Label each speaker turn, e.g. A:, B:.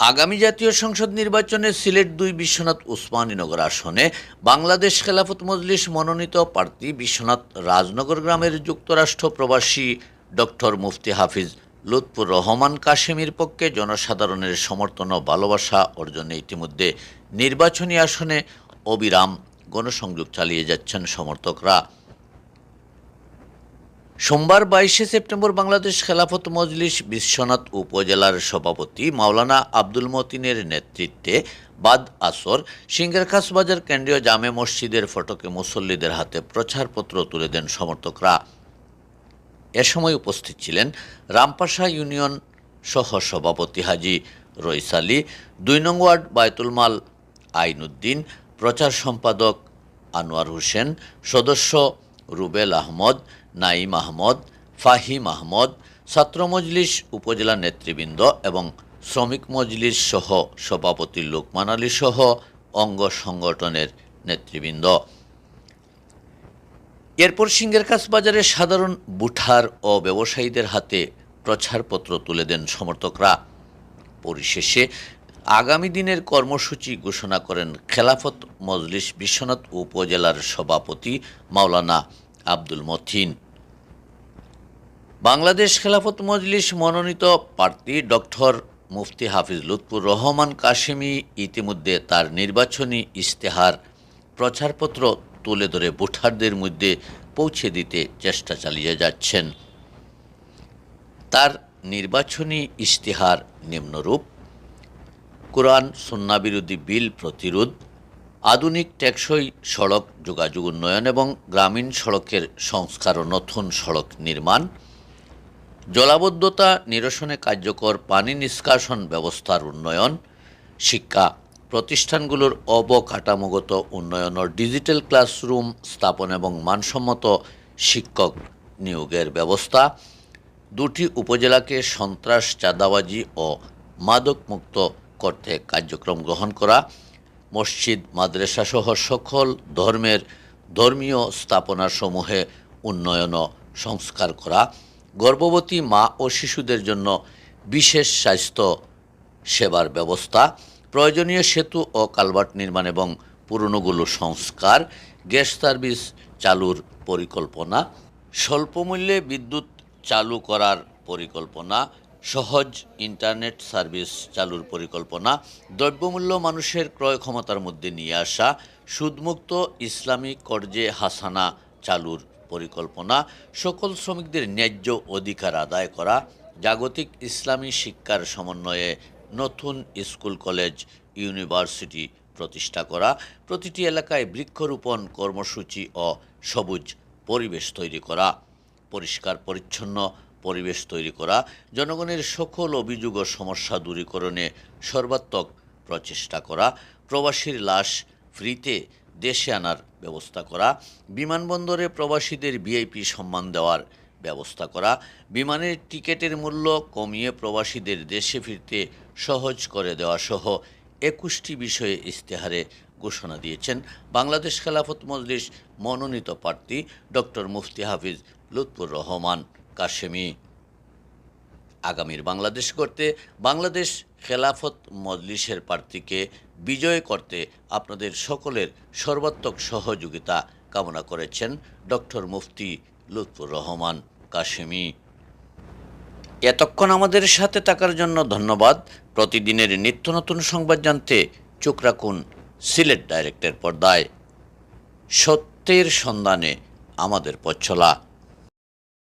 A: আগামী জাতীয় সংসদ নির্বাচনে সিলেট দুই বিশ্বনাথ উসমানীনগর আসনে বাংলাদেশ খেলাফত মজলিস মনোনীত প্রার্থী বিশ্বনাথ রাজনগর গ্রামের যুক্তরাষ্ট্র প্রবাসী ডক্টর মুফতি হাফিজ লুৎফুর রহমান কাশেমির পক্ষে জনসাধারণের সমর্থন ও ভালোবাসা অর্জনে ইতিমধ্যে নির্বাচনী আসনে অবিরাম গণসংযোগ চালিয়ে যাচ্ছেন সমর্থকরা। সোমবার বাইশে সেপ্টেম্বর বাংলাদেশ খেলাফত মজলিস বিশ্বনাথ উপজেলার সভাপতি মাওলানা আব্দুল মতিনের নেতৃত্বে বাদ আসর সিঙ্গারখাস বাজার কেন্দ্রীয় জামে মসজিদের ফটকে মুসল্লিদের হাতে প্রচারপত্র তুলে দেন সমর্থকরা। এ সময় উপস্থিত ছিলেন রামপাশা ইউনিয়ন সহ সভাপতি হাজি রইস আলী, দুই নং ওয়ার্ড বায়তুল মাল আইনুদ্দিন প্রচার সম্পাদক আনোয়ার হোসেন, সদস্য রুবেল আহমদ নাইম আহমদ, ফাহিম আহমদ, ছাত্র মজলিস উপজেলা নেতৃবৃন্দ এবং শ্রমিক মজলিস সহ সভাপতি লোকমান আলী সহ অঙ্গ সংগঠনের নেতৃবৃন্দ। এরপর সিঙ্গেরকাছ বাজারে সাধারণ বুঠার ও ব্যবসায়ীদের হাতে প্রচারপত্র তুলে দেন সমর্থকরা। পরিশেষে আগামী দিনের কর্মসূচি ঘোষণা করেন খেলাফত মজলিস বিশ্বনাথ উপজেলার সভাপতি মাওলানা আব্দুল মথিন বাংলাদেশ খেলাফত মজলিস মনোনীত প্রার্থী ডক্টর মুফতি হাফিজ লুৎফুর রহমান কাশেমি ইতিমধ্যে তার নির্বাচনী ইশতেহার প্রচারপত্র তুলে ধরে ভোটারদের মধ্যে পৌঁছে দিতে চেষ্টা চালিয়ে যাচ্ছেন। তার নির্বাচনী ইশতেহার নিম্নরূপ, কোরআন সুন্নাবিরোধী বিল প্রতিরোধ, আধুনিক টেকসই সড়ক যোগাযোগ উন্নয়ন এবং গ্রামীণ সড়কের সংস্কার ও নতুন সড়ক নির্মাণ জলাবদ্ধতা নিরসনে কার্যকর পানি নিষ্কাশন ব্যবস্থার উন্নয়ন, শিক্ষা প্রতিষ্ঠানগুলোর অবকাঠামোগত উন্নয়ন ও ডিজিটাল ক্লাসরুম স্থাপন এবং মানসম্মত শিক্ষক নিয়োগের ব্যবস্থা, দুটি উপজেলাকে সন্ত্রাস, চাঁদাবাজি ও মাদকমুক্ত করতে কার্যক্রম গ্রহণ করা, মসজিদ মাদ্রাসা সহ সকল ধর্মের ধর্মীয় স্থাপনাসমূহে উন্নয়ন সংস্কার করা গর্ভবতী মা ও শিশুদের জন্য বিশেষ স্বাস্থ্য সেবার ব্যবস্থা, প্রয়োজনীয় সেতু ও কালভার্ট নির্মাণ এবং পুরনোগুলো সংস্কার, গ্যাস সার্ভিস চালুর পরিকল্পনা, স্বল্পমূল্যে বিদ্যুৎ চালু করার পরিকল্পনা, সহজ ইন্টারনেট সার্ভিস চালুর পরিকল্পনা, দ্রব্যমূল্য মানুষের ক্রয় ক্ষমতার মধ্যে নিয়ে আসা, সুদমুক্ত ইসলামী কর্জে হাসানা চালুর পরিকল্পনা সকল শ্রমিকদের ন্যায্য অধিকার আদায় করা, জাগতিক ইসলামী শিক্ষার সমন্বয়ে নতুন স্কুল, কলেজ, ইউনিভার্সিটি প্রতিষ্ঠা করা, প্রতিটি এলাকায় বৃক্ষরোপণ কর্মসূচি ও সবুজ পরিবেশ তৈরি করা, পরিষ্কার, পরিচ্ছন্ন পরিবেশ তৈরি করা, জনগণের সকল অভিযোগ ও সমস্যা দূরীকরণে সর্বাত্মক প্রচেষ্টা করা, প্রবাসীর লাশ ফ্রিতে দেশে আনার ব্যবস্থা করা, বিমানবন্দরে প্রবাসীদের ভিআইপি সম্মান দেওয়ার ব্যবস্থা করা, বিমানের টিকিটের মূল্য কমিয়ে প্রবাসীদের দেশে ফিরতে সহজ করে দেওয়া সহ একুশটি বিষয়ে ইশতেহারে ঘোষণা দিয়েছেন বাংলাদেশ খেলাফত মজলিস মনোনীত প্রার্থী ডক্টর মুফতি হাফিজ লুৎফুর রহমান কাশেমি। আগামীর বাংলাদেশ করতে বাংলাদেশ খেলাফত মজলিসের প্রার্থীকে বিজয় করতে আপনাদের সকলের সর্বাত্মক সহযোগিতা কামনা করেছেন ডক্টর মুফতি লুৎফুর রহমান কাশেমি। এতক্ষণ আমাদের সাথে থাকার জন্য ধন্যবাদ। প্রতিদিনের নিত্য নতুন সংবাদ জানতে চোখ রাখুন সিলেট ডাইরেক্টের পর্দায়। সত্যের সন্ধানে আমাদের পথ